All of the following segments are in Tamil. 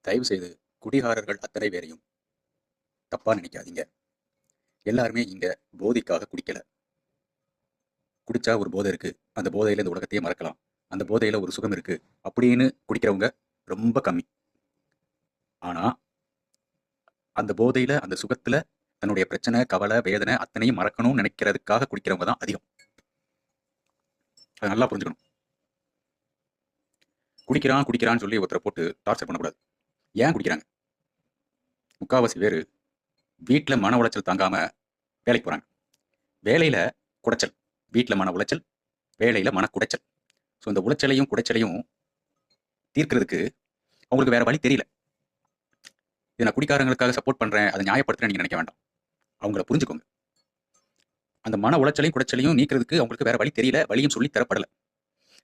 தயவு செய்து குடிகாரர்கள் அத்தனை பேரையும் தப்பா நினைக்காதீங்க. எல்லாருமே இங்க போதைக்காக குடிக்கல. குடிச்சா ஒரு போதை இருக்கு. அந்த போதையில இந்த உலகத்தையே மறக்கலாம். அந்த போதையில ஒரு சுகம் இருக்கு. அப்படின்னு குடிக்கிறவங்க ரொம்ப கம்மி. ஆனா அந்த போதையில அந்த சுகத்துல தன்னுடைய பிரச்சனை கவலை வேதனை அத்தனையும் மறக்கணும்னு நினைக்கிறதுக்காக குடிக்கிறவங்க தான் அதிகம். அதை நல்லா புரிஞ்சுக்கணும். குடிக்கிறான் குடிக்கிறான்னு சொல்லி ஒருத்தரை போட்டு டார்ச்சர் பண்ணக்கூடாது. ஏன் குடிக்கிறாங்க? முக்காவாசி பேர் வீட்டில் மன உளைச்சல் தாங்காமல் வேலைக்கு போறாங்க. வேலையில குடைச்சல். வீட்டில் மன உளைச்சல் வேலையில மன குடைச்சல். ஸோ இந்த உளைச்சலையும் குடைச்சலையும் தீர்க்கிறதுக்கு அவங்களுக்கு வேற வழி தெரியல. இதை நான் குடிக்காரங்களுக்காக சப்போர்ட் பண்றேன் அதை நியாயப்படுத்துறேன் நீங்க நினைக்க வேண்டாம். அவங்கள புரிஞ்சுக்கோங்க. அந்த மன உளைச்சலையும் குடைச்சலையும் நீக்கிறதுக்கு அவங்களுக்கு வேற வழி தெரியல வழியும் சொல்லி தரப்படல.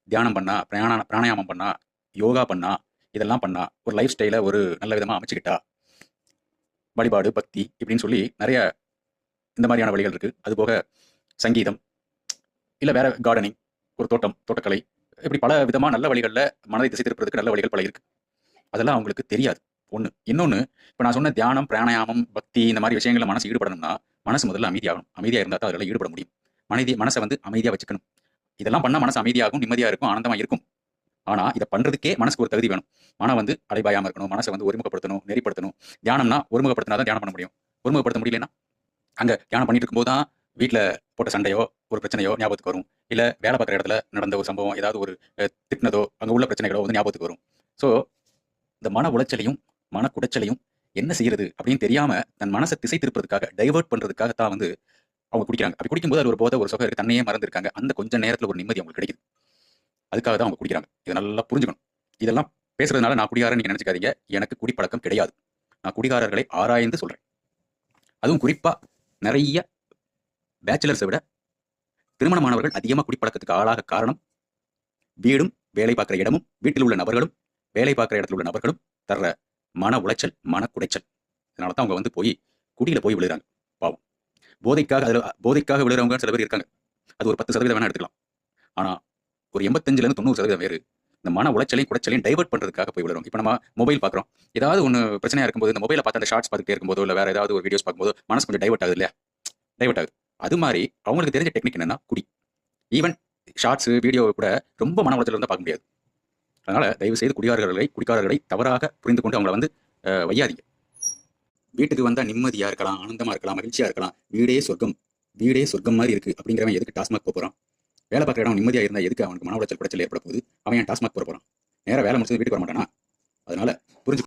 தியானம் பண்ணா பிராண பிராணாயாமம் பண்ணா யோகா பண்ணா இதெல்லாம் பண்ணா ஒரு லைஃப் ஸ்டைலை ஒரு நல்ல விதமாக அமைச்சுக்கிட்டா. வழிபாடு பக்தி இப்படின்னு சொல்லி நிறைய இந்த மாதிரியான வழிகள் இருக்குது அதுபோக சங்கீதம் இல்லை வேற கார்டனிங் ஒரு தோட்டம் தோட்டக்கலை இப்படி பல விதமாக நல்ல வழிகளில் மனதை திசை திருப்பதுக்கு நல்ல வழிகள் பல இருக்கு. அதெல்லாம் அவங்களுக்கு தெரியாது. ஒன்று இன்னொன்று இப்போ நான் சொன்ன தியானம் பிராணாயாமம் பக்தி இந்த மாதிரி விஷயங்களில் மனசு ஈடுபடணும்னா மனசு முதல்ல அமைதியாகணும். அமைதியாக இருந்தால் தான் அதில் ஈடுபட முடியும். மனிதி மனசை வந்து அமைதியாக வச்சுக்கணும். இதெல்லாம் பண்ணால் மனசு அமைதியாகும் நிம்மதியாக இருக்கும் ஆனந்தமாக இருக்கும். ஆனா இதை பண்றதுக்கே மனசுக்கு ஒரு தகுதி வேணும். மனம் வந்து அலைபாயாம இருக்கணும் மனசை வந்து ஒருமுகப்படுத்தணும் நெறிப்படுத்தணும். தியானம்னா ஒருமுகப்படுத்தினா தான் தியானம் பண்ண முடியும். ஒருமுகப்படுத்த முடியலன்னா அங்க தியானம் பண்ணிட்டு இருக்கும்போது தான் வீட்டில் போட்ட சண்டையோ ஒரு பிரச்சனையோ ஞாபகத்துக்கு வரும். இல்ல வேலை பார்க்குற இடத்துல நடந்த ஒரு சம்பவம் ஏதாவது ஒரு திட்டினதோ அங்க உள்ள பிரச்சனைகளோ வந்து ஞாபகத்துக்கு வரும். ஸோ இந்த மன உளைச்சலையும் மன குடைச்சலையும் என்ன செய்யறது அப்படின்னு தெரியாம தன் மனசை திசை திருப்பதுக்காக டைவர்ட் பண்றதுக்காக தான் வந்து அவங்க குடிக்கிறாங்க. அப்படி குடிக்கும்போது அது ஒரு போதை ஒரு சுகம் தன்னையே மறந்துருக்காங்க. அந்த கொஞ்ச நேரத்தில் ஒரு நிம்மதி அவங்களுக்கு கிடைக்குது. அதுக்காக தான் அவங்க குடிக்கிறாங்க. இதை நல்லா புரிஞ்சுக்கணும். இதெல்லாம் பேசுறதுனால நான் குடிகாரன் நீங்க நினைச்சுக்காதீங்க. எனக்கு குடிப்பழக்கம் கிடையாது. நான் குடிகாரர்களை ஆராய்ந்து சொல்றேன். அதுவும் குறிப்பா நிறைய பேச்சுலர்ஸை விட திருமணமானவர்கள் அதிகமாக குடிப்பழக்கத்துக்கு ஆளாக காரணம் வீடும் வேலை பார்க்குற இடமும் வீட்டில் உள்ள நபர்களும் வேலை பார்க்குற இடத்துல உள்ள நபர்களும் தர்ற மன உளைச்சல் மன குடைச்சல். அதனால தான் அவங்க வந்து போய் குடியில போய் விழுறாங்க பாவம். போதைக்காக அதில் போதைக்காக விழுறவங்க சில பேர் இருக்காங்க. அது ஒரு பத்து சதவீதம் வேணால் எடுத்துக்கலாம். ஆனா ஒரு எண்பத்தஞ்சுலேருந்து தொண்ணூறு சதவீதம் பேர் இந்த மன உளைச்சலையும் குடைச்சலையும் டைவர்ட் பண்றதுக்காக போய் விழுறோம். இப்போ நம்ம மொபைல் பார்க்குறோம் ஏதாவது ஒன்று பிரச்சனையா இருக்கும்போது இந்த மொபைலை பார்த்து அந்த ஷார்ட்ஸ் பார்த்துட்டே இருக்கும்போது இல்லை வேற ஏதாவது ஒரு வீடியோஸ் பார்க்கும்போது மனசு கொஞ்சம் டைவர்ட் ஆகுது இல்லையா? டைவர்ட் ஆகுது. அது மாதிரி அவங்களுக்கு தெரிஞ்ச டெக்னிக் என்னன்னா குடி. ஈவன் ஷார்ட்ஸ் வீடியோ கூட ரொம்ப மன உளைச்சல் இருந்தால் பார்க்க முடியாது. அதனால தயவு செய்து குடிகாரர்களை குடிக்காரர்களை தவறாக புரிந்து கொண்டு அவங்கள வந்து வையாதீங்க. வீட்டுக்கு வந்தா நிம்மதியா இருக்கலாம் ஆனந்தமா இருக்கலாம் மகிழ்ச்சியா இருக்கலாம். வீடே சொர்க்கம். வீடே சொர்க்கம் மாதிரி இருக்கு. அப்படிங்கிறவன் எதுக்கு டாஸ்மாக் போகிறான் வேலை பார்க்குற இடம் நிம்மதியாக இருந்தால் எதுக்கு அவனுக்கு மன உளைச்சல் பிரச்சனை ஏற்பட போகுது? அவன் டாஸ்மாக் போற போறான்? நேரா வேலை முடிச்சது வீட்டுக்கு வர மாட்டானா அதனால புரிஞ்சு